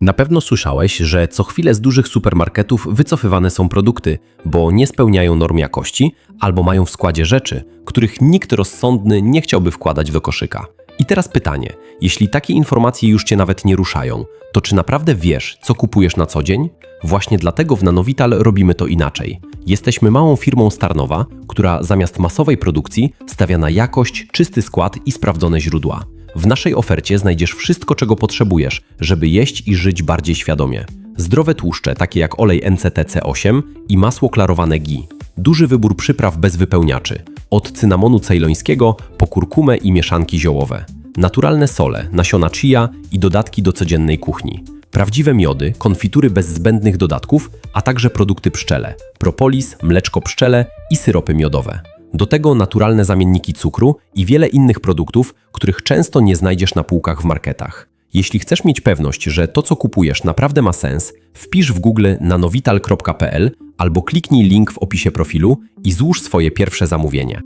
Na pewno słyszałeś, że co chwilę z dużych supermarketów wycofywane są produkty, bo nie spełniają norm jakości albo mają w składzie rzeczy, których nikt rozsądny nie chciałby wkładać do koszyka. I teraz pytanie: jeśli takie informacje już cię nawet nie ruszają, to czy naprawdę wiesz, co kupujesz na co dzień? Właśnie dlatego w Nanovital robimy to inaczej. Jesteśmy małą firmą Starnowa, która zamiast masowej produkcji stawia na jakość, czysty skład i sprawdzone źródła. W naszej ofercie znajdziesz wszystko, czego potrzebujesz, żeby jeść i żyć bardziej świadomie. Zdrowe tłuszcze, takie jak olej NCTC8 i masło klarowane GI. Duży wybór przypraw bez wypełniaczy, od cynamonu cejlońskiego po kurkumę i mieszanki ziołowe. Naturalne sole, nasiona chia i dodatki do codziennej kuchni. Prawdziwe miody, konfitury bez zbędnych dodatków, a także produkty pszczele, propolis, mleczko pszczele i syropy miodowe. Do tego naturalne zamienniki cukru i wiele innych produktów, których często nie znajdziesz na półkach w marketach. Jeśli chcesz mieć pewność, że to co kupujesz naprawdę ma sens, wpisz w Google nanovital.pl albo kliknij link w opisie profilu i złóż swoje pierwsze zamówienie.